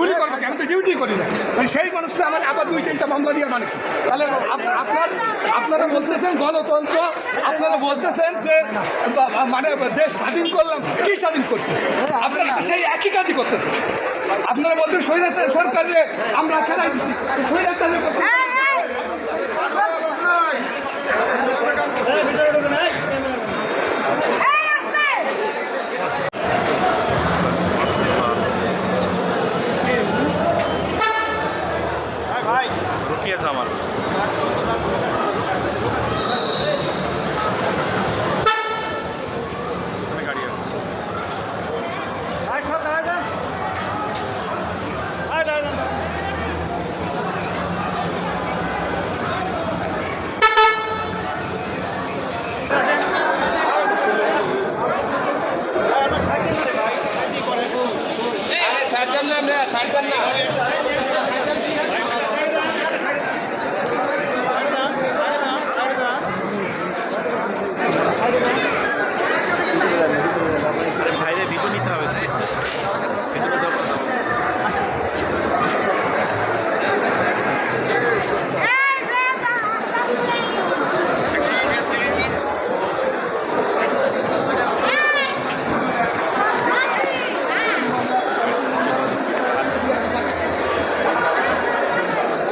গুলি করবে আমি তো ডিউটি করি না। মানে সেই মানুষটা আমার আবার দুই তিনটা মামলা দিয়ে মানে। তাহলে আপনার আপনারা বলতেছেন গণতন্ত্র আপনারা বলতেছেন যে মানে দেশ স্বাধীন করলাম কি স্বাধীন করতে আপনারা সেই একই কাজই করতেছেন। আপনারা বলছেন সরকার সরকারে আমরা খেলাই দিচ্ছি স্বৈরাচারের করতে রুকিয়ে জামাল পিছনে গাড়ি আছে বাইরে ভিডিও নিতে হবে ভিডিও দাও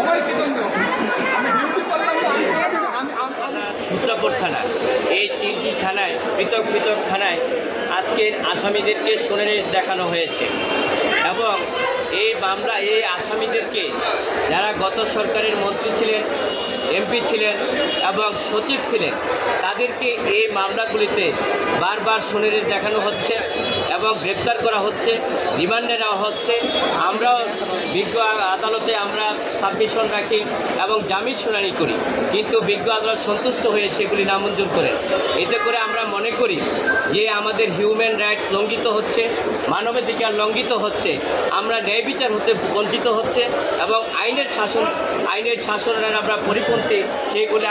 আমার কি জন্য আমি ডিউটি করলাম না আমি আমি- আমি- আমি- সূত্রাপুর থানা এই তিনটি থানায়, পৃথক পৃথক থানায় আজকের আসামিদেরকে শুনানি দেখানো হয়েছে। এবং এই মামলা, এই আসামিদেরকে যারা গত সরকারের মন্ত্রী ছিলেন, এমপি ছিলেন এবং সচিব ছিলেন, তাদেরকে এই মামলাগুলিতে বারবার শুনানি দেখানো হচ্ছে। এবং গ্রেপ্তার করা হচ্ছে, রিমান্ডে নেওয়া হচ্ছে। আমরাও বিজ্ঞ আদালতে আমরা সাবমিশন রাখি এবং জামিন শুনানি করি। কিন্তু বিজ্ঞ আদালত সন্তুষ্ট হয়ে সেগুলি নামঞ্জুর করে। এতে করে আমরা মনে করি যে আমাদের হিউম্যান রাইটস লঙ্ঘিত হচ্ছে, মানবাধিকার লঙ্ঘিত হচ্ছে, আমরা ন্যায় বিচার হতে বঞ্চিত হচ্ছে এবং আইনের শাসন, আইনের শাসনের আমরা পরিপন্থী, সেইগুলি